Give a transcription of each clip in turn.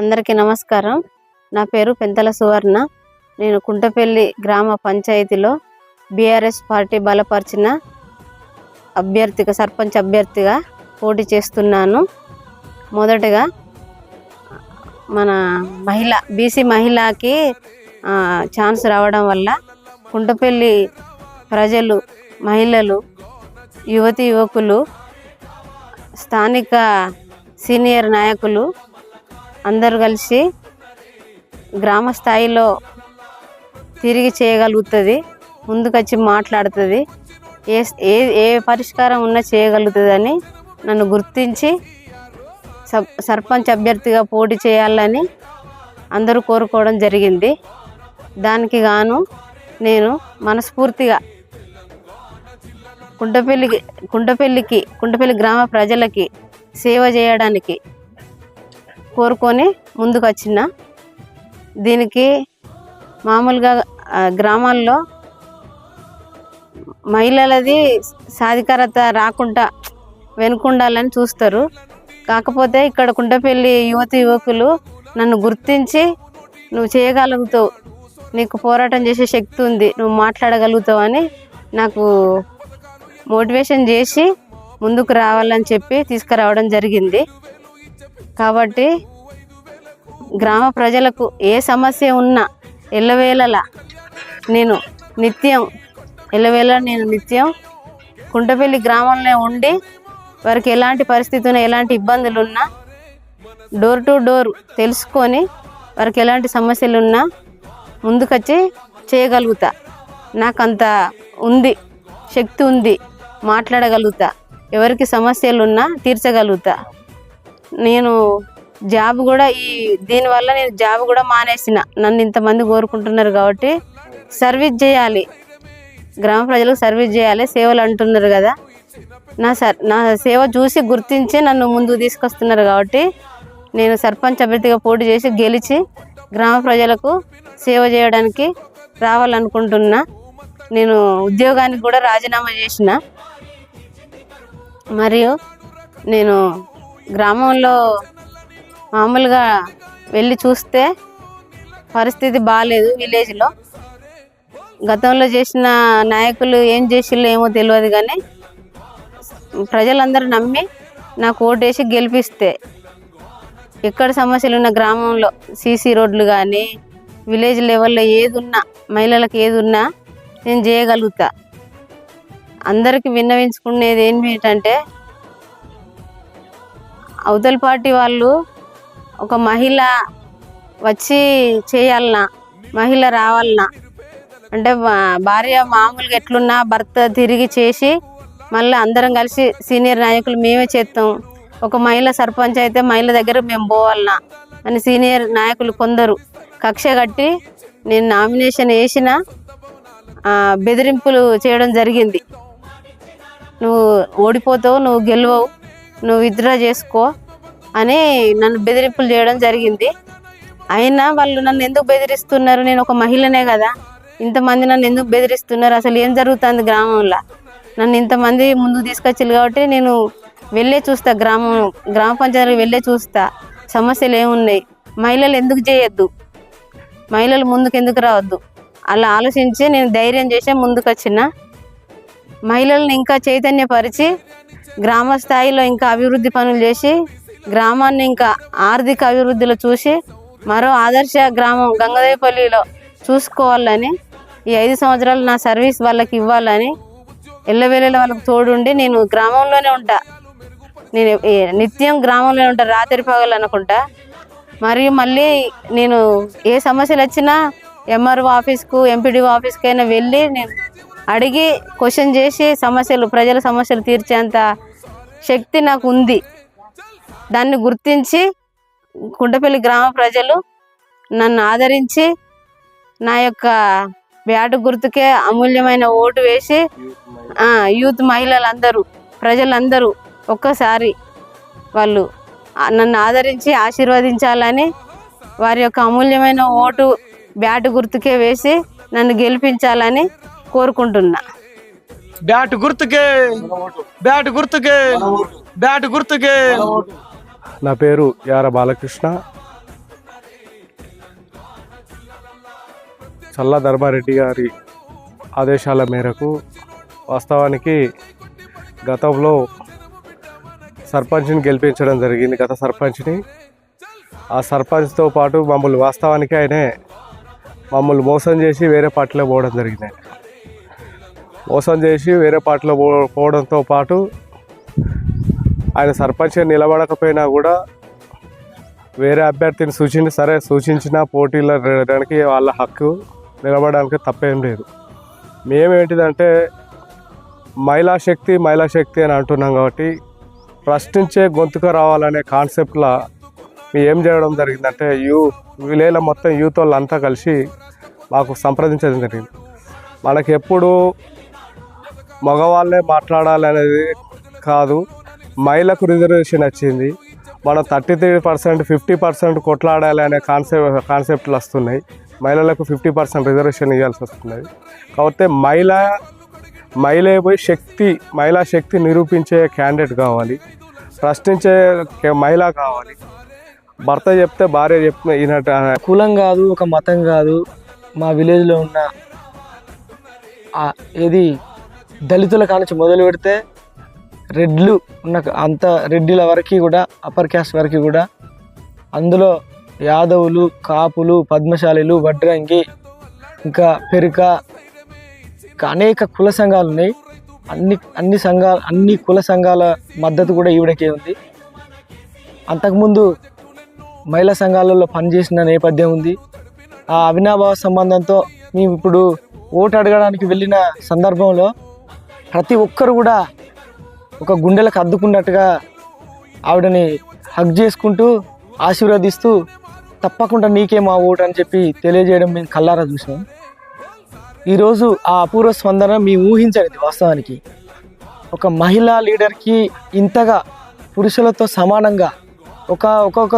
అందరికీ నమస్కారం. నా పేరు పెంతల సువర్ణ. నేను కుంటపల్లి గ్రామ పంచాయతీలో బీఆర్ఎస్ పార్టీ బలపరిచిన అభ్యర్థిగా సర్పంచ్ అభ్యర్థిగా పోటీ చేస్తున్నాను. మొదటగా మన మహిళ బీసీ మహిళకి ఛాన్స్ రావడం వల్ల కుంటపల్లి ప్రజలు మహిళలు యువతి యువకులు స్థానిక సీనియర్ నాయకులు అందరూ కలిసి గ్రామ స్థాయిలో తిరిగి చేయగలుగుతుంది ముందుకొచ్చి మాట్లాడుతుంది. ఏ ఏ ఏ పరిష్కారం ఉన్నా చేయగలుగుతుందని నన్ను గుర్తించి సబ్ సర్పంచ్ అభ్యర్థిగా పోటీ చేయాలని అందరూ కోరుకోవడం జరిగింది. దానికి గాను నేను మనస్ఫూర్తిగా కుంటపల్లికి కుంటపల్లికి కుంటపల్లి గ్రామ ప్రజలకి సేవ చేయడానికి కోరుకొని ముందుకు వచ్చిన దీనికి మామూలుగా గ్రామాల్లో మహిళలది సాధికారత రాకుండా వెనుకుండాలని చూస్తారు. కాకపోతే ఇక్కడ కుండపల్లి యువత యువకులు నన్ను గుర్తించి నువ్వు చేయగలుగుతావు. నీకు పోరాటం చేసే శక్తి ఉంది. నువ్వు మాట్లాడగలుగుతావు అని నాకు మోటివేషన్ చేసి ముందుకు రావాలని చెప్పి తీసుకురావడం జరిగింది. కాబట్టి గ్రామ ప్రజలకు ఏ సమస్య ఉన్నా ఎల్లవేళలా నేను నిత్యం ఎల్లవేళ నేను నిత్యం కుంటపల్లి గ్రామంలో ఉండి వారికి ఎలాంటి పరిస్థితులు ఎలాంటి ఇబ్బందులు ఉన్నా డోర్ టు డోర్ తెలుసుకొని వారికి ఎలాంటి సమస్యలు ఉన్నా ముందుకొచ్చి చేయగలుగుతా. నాకు అంత ఉంది శక్తి ఉంది మాట్లాడగలుగుతా. ఎవరికి సమస్యలు ఉన్నా తీర్చగలుగుతా. నేను జాబ్ కూడా ఈ దీనివల్ల నేను జాబ్ కూడా మానేసిన. నన్ను ఇంతమంది కోరుకుంటున్నారు కాబట్టి సర్వీస్ చేయాలి. గ్రామ ప్రజలకు సర్వీస్ చేయాలి సేవలు అంటున్నారు కదా. నా సర్ నా సేవ చూసి గుర్తించి నన్ను ముందుకు తీసుకొస్తున్నారు కాబట్టి నేను సర్పంచ్ అభ్యర్థిగా పోటీ చేసి గెలిచి గ్రామ ప్రజలకు సేవ చేయడానికి రావాలనుకుంటున్నా. నేను ఉద్యోగానికి కూడా రాజీనామా చేసిన. మరియు నేను గ్రామంలో మామూలుగా వెళ్ళి చూస్తే పరిస్థితి బాగాలేదు విలేజ్లో. గతంలో చేసిన నాయకులు ఏం చేసిల్లో ఏమో తెలియదు కానీ ప్రజలందరూ నమ్మి నాకు ఓటేసి గెలిపిస్తే ఎక్కడ సమస్యలు ఉన్న గ్రామంలో సీసీ రోడ్లు కానీ విలేజ్ లెవెల్లో ఏది ఉన్నా మహిళలకు ఏది ఉన్నా నేను చేయగలుగుతా. అందరికీ విన్నవించుకునేది ఏంటంటే అవతల పార్టీ వాళ్ళు ఒక మహిళ వచ్చి చేయాలనా మహిళ రావాలనా అంటే భార్య మామూలుగా ఎట్లున్నా భర్త తిరిగి చేసి మళ్ళీ అందరం కలిసి సీనియర్ నాయకులు మేమే చేస్తాం ఒక మహిళ సర్పంచ్ అయితే మహిళ దగ్గర మేము పోవాలనా అని సీనియర్ నాయకులు కొందరు కక్ష కట్టి నేను నామినేషన్ వేసిన బెదిరింపులు చేయడం జరిగింది. నువ్వు ఓడిపోతావు నువ్వు గెలవవు. నువ్వు విత్డ్రా చేసుకో అని నన్ను బెదిరింపులు చేయడం జరిగింది. అయినా వాళ్ళు నన్ను ఎందుకు బెదిరిస్తున్నారు? నేను ఒక మహిళనే కదా. ఇంతమంది నన్ను ఎందుకు బెదిరిస్తున్నారు? అసలు ఏం జరుగుతుంది గ్రామంలో? నన్ను ఇంతమంది ముందుకు తీసుకొచ్చారు కాబట్టి నేను వెళ్ళే చూస్తా గ్రామం గ్రామ పంచాయతీకి వెళ్ళే చూస్తా. సమస్యలు ఏమున్నాయి? మహిళలు ఎందుకు చేయొద్దు? మహిళలు ముందుకు ఎందుకు రావద్దు? అలా ఆలోచించి నేను ధైర్యం చేసే ముందుకు వచ్చిన మహిళల్ని ఇంకా చైతన్యపరిచి గ్రామ స్థాయిలో ఇంకా అభివృద్ధి పనులు చేసి గ్రామాన్ని ఇంకా ఆర్థిక అభివృద్ధిలో చూసి మరో ఆదర్శ గ్రామం గంగదేపల్లిలో చూసుకోవాలని ఈ ఐదు సంవత్సరాలు నా సర్వీస్ వాళ్ళకి ఇవ్వాలని ఎల్లవేళల వాళ్ళకి తోడుండి నేను గ్రామంలోనే ఉంటా. నేను ఏ- నిత్యం గ్రామంలోనే ఉంటా రాత్రి పగలు అనుకుంటా మరియు మళ్ళీ నేను ఏ సమస్యలు వచ్చినా ఎంఆర్ఓ ఆఫీస్కు ఎంపీడీఓ ఆఫీస్కైనా అయినా వెళ్ళి నేను అడిగి క్వశ్చన్ చేసి సమస్యలు ప్రజల సమస్యలు తీర్చేంత శక్తి నాకు ఉంది దాన్ని గుర్తించి కుంటపల్లి గ్రామ ప్రజలు నన్ను ఆదరించి నా యొక్క బ్యాటు గుర్తుకే అమూల్యమైన ఓటు వేసి యూత్ మహిళలందరూ ప్రజలందరూ ఒక్కసారి వాళ్ళు నన్ను ఆదరించి ఆశీర్వదించాలని వారి యొక్క అమూల్యమైన ఓటు బ్యాటు గుర్తుకే వేసి నన్ను గెలిపించాలని కోరుకుంటున్నా. బ్యాట్ గుర్తుకే. బ్యాట్ గుర్తుకే. బ్యాట్ గుర్తుకే. నా పేరు యార బాలకృష్ణ. చల్ల ధర్మారెడ్డి గారి ఆదేశాల మేరకు వాస్తవానికి గతంలో సర్పంచ్ని గెలిపించడం జరిగింది గత సర్పంచ్ని. ఆ సర్పంచ్తో పాటు మమ్మల్ని వాస్తవానికి ఆయనే మమ్మల్ని మోసం చేసి వేరే పార్టీలో పోవడం జరిగింది. మోసం చేసి వేరే పార్టీలో పో పోవడంతో పాటు ఆయన సర్పంచ్ నిలబడకపోయినా కూడా వేరే అభ్యర్థిని సూచించి సరే సూచించిన పోటీలో వెళ్ళడానికి వాళ్ళ హక్కు నిలబడడానికి తప్పేం లేదు. మేమేంటిదంటే మహిళా శక్తి మహిళా శక్తి అని అంటున్నాం కాబట్టి ప్రశ్నించే గొంతుకు రావాలనే కాన్సెప్ట్లో ఏం చేయడం జరిగిందంటే యూ విలేల మొత్తం యూత్ వాళ్ళంతా కలిసి మాకు సంప్రదించడం జరిగింది. మనకి ఎప్పుడు మగవాళ్ళే మాట్లాడాలి అనేది కాదు. మహిళకు రిజర్వేషన్ వచ్చింది. మనం thirty three percent fifty percent కొట్లాడాలి అనే కాన్సెప్ట్ కాన్సెప్ట్లు వస్తున్నాయి. మహిళలకు ఫిఫ్టీ పర్సెంట్ రిజర్వేషన్ ఇవ్వాల్సి వస్తున్నది. కాబట్టి మహిళ మహిళ పోయి శక్తి మహిళా శక్తి నిరూపించే క్యాండిడేట్ కావాలి. ప్రశ్నించే మహిళ కావాలి. భర్త చెప్తే భార్య చెప్తే ఈనట కులం కాదు ఒక మతం కాదు. మా విలేజ్లో ఉన్న ఏది దళితుల కానించి మొదలు పెడితే రెడ్లు ఉన్న అంత రెడ్డిల వరకు కూడా అప్పర్ క్యాస్ట్ వరకు కూడా అందులో యాదవులు కాపులు పద్మశాలిలు వడ్రంగి ఇంకా పెరుక ఇంకా అనేక కుల సంఘాలు ఉన్నాయి. అన్ని అన్ని సంఘాలు అన్ని కుల సంఘాల మద్దతు కూడా ఈవిడకే ఉంది. అంతకుముందు మహిళా సంఘాలలో పనిచేసిన నేపథ్యం ఉంది. ఆ అవినాభావ సంబంధంతో మేము ఇప్పుడు ఓటు అడగడానికి వెళ్ళిన సందర్భంలో ప్రతి ఒక్కరు కూడా ఒక గుండెలకు అద్దుకున్నట్టుగా ఆవిడని హగ్ చేసుకుంటూ ఆశీర్వదిస్తూ తప్పకుండా నీకే మా ఓటు అని చెప్పి తెలియజేయడం మేము కల్లారా చూసాం ఈరోజు ఆ అపూర్వ స్పందన మేము ఊహించలేదు వాస్తవానికి. ఒక మహిళా లీడర్కి ఇంతగా పురుషులతో సమానంగా ఒక ఒక్కొక్క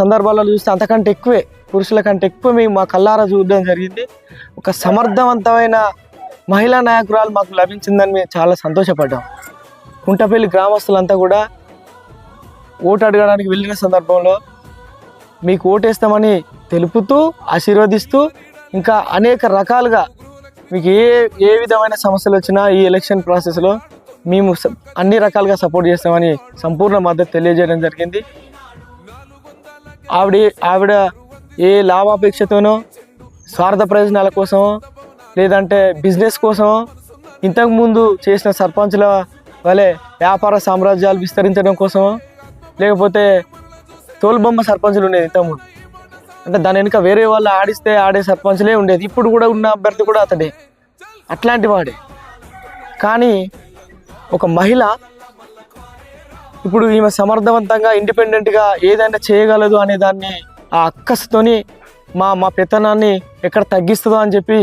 సందర్భాల్లో చూస్తే అంతకంటే ఎక్కువే పురుషుల కంటే ఎక్కువ మేము మా కల్లారా చూడడం జరిగింది. ఒక సమర్థవంతమైన మహిళా నాయకురాలు మాకు లభించిందని మేము చాలా సంతోషపడ్డాం. కుంటపల్లి గ్రామస్తులంతా కూడా ఓటు అడగడానికి వెళ్ళిన సందర్భంలో మీకు ఓటేస్తామని తెలుపుతూ ఆశీర్వదిస్తూ ఇంకా అనేక రకాలుగా మీకు ఏ ఏ విధమైన సమస్యలు వచ్చినా ఈ ఎలక్షన్ ప్రాసెస్లో మేము అన్ని రకాలుగా సపోర్ట్ చేస్తామని సంపూర్ణ మద్దతు తెలియజేయడం జరిగింది. ఆవిడ ఆవిడ ఏ లాభాపేక్షతోనో స్వార్థ ప్రయోజనాల కోసమో లేదంటే బిజినెస్ కోసమో ఇంతకుముందు చేసిన సర్పంచ్ల వలె వ్యాపార సామ్రాజ్యాలు విస్తరించడం కోసమో లేకపోతే తోలుబొమ్మ సర్పంచులు ఉండేది ఇంతకుముందు అంటే దాని వెనుక వేరే వాళ్ళు ఆడిస్తే ఆడే సర్పంచ్లే ఉండేది. ఇప్పుడు కూడా ఉన్న అభ్యర్థి కూడా అతడే. అట్లాంటి వాడే. కానీ ఒక మహిళ ఇప్పుడు ఈమె సమర్థవంతంగా ఇండిపెండెంట్గా ఏదైనా చేయగలదు అనే దాన్ని ఆ అక్కసుతోని మా మా పెత్తనాన్ని ఎక్కడ తగ్గిస్తుందో అని చెప్పి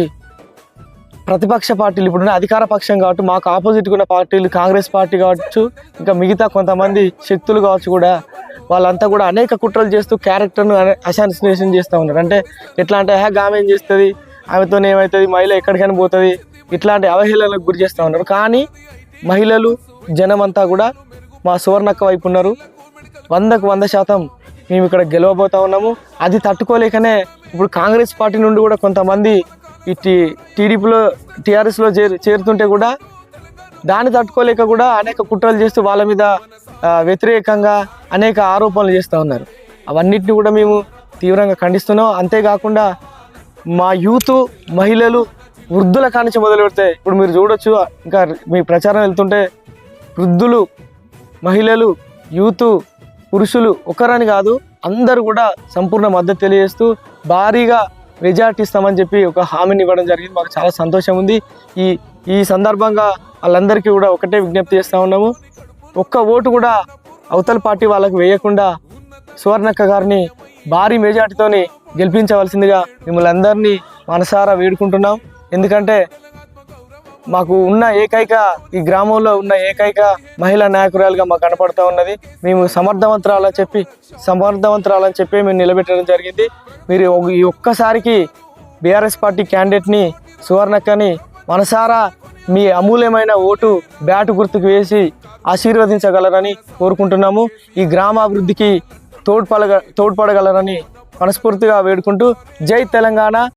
ప్రతిపక్ష పార్టీలు ఇప్పుడు అధికార పక్షం కాబట్టి మాకు ఆపోజిట్గా ఉన్న పార్టీలు కాంగ్రెస్ పార్టీ కావచ్చు ఇంకా మిగతా కొంతమంది శక్తులు కావచ్చు కూడా వాళ్ళంతా కూడా అనేక కుట్రలు చేస్తూ క్యారెక్టర్ను అసాన్సినేషన్ చేస్తూ ఉన్నారు. అంటే ఎట్లా అంటే హ్యా ఆమె ఏం చేస్తుంది? ఆమెతో ఏమవుతుంది మహిళ ఎక్కడికైనా పోతుంది? ఇట్లాంటి అవహేళనకు గురి చేస్తూ ఉన్నారు. కానీ మహిళలు జనం అంతా కూడా మా సువర్ణక్క వైపు ఉన్నారు. వందకు వంద శాతం మేము ఇక్కడ గెలవబోతా ఉన్నాము. అది తట్టుకోలేకనే ఇప్పుడు కాంగ్రెస్ పార్టీ నుండి కూడా కొంతమంది ఈ టీ టీడీపీలో టీఆర్ఎస్లో చేరు చేరుతుంటే కూడా దాన్ని తట్టుకోలేక కూడా అనేక కుట్రలు చేస్తూ వాళ్ళ మీద వ్యతిరేకంగా అనేక ఆరోపణలు చేస్తూ ఉన్నారు. అవన్నిటిని కూడా మేము తీవ్రంగా ఖండిస్తున్నాం. అంతేకాకుండా మా యూత్ మహిళలు వృద్ధుల కానించి మొదలు పెడితే ఇప్పుడు మీరు చూడొచ్చు ఇంకా మీ ప్రచారం వెళ్తుంటే వృద్ధులు మహిళలు యూత్ పురుషులు ఒకరని కాదు అందరూ కూడా సంపూర్ణ మద్దతు తెలియజేస్తూ భారీగా మెజార్టీ ఇస్తామని చెప్పి ఒక హామీని ఇవ్వడం జరిగింది. మాకు చాలా సంతోషం ఉంది ఈ ఈ సందర్భంగా వాళ్ళందరికీ కూడా ఒకటే విజ్ఞప్తి చేస్తూ ఉన్నాము. ఒక్క ఓటు కూడా అవతల పార్టీ వాళ్ళకు వేయకుండా సువర్ణక్క గారిని భారీ మెజార్టీతోని గెలిపించవలసిందిగా మిమ్మల్ని అందరినీ మనసారా వేడుకుంటున్నాం. ఎందుకంటే మాకు ఉన్న ఏకైక ఈ గ్రామంలో ఉన్న ఏకైక మహిళా నాయకురాలుగా మాకు కనపడుతూ ఉన్నది. మేము సమర్థవంతురాలని చెప్పి సమర్థవంతరాలని చెప్పి మేము నిలబెట్టడం జరిగింది. మీరు ఈ ఒక్కసారికి బీఆర్ఎస్ పార్టీ క్యాండిడేట్ని సువర్ణక్కని మనసారా మీ అమూల్యమైన ఓటు బ్యాటు గుర్తుకు వేసి ఆశీర్వదించగలరని కోరుకుంటున్నాము. ఈ గ్రామాభివృద్ధికి తోడ్పడగ తోడ్పడగలరని మనస్ఫూర్తిగా వేడుకుంటూ జై తెలంగాణ.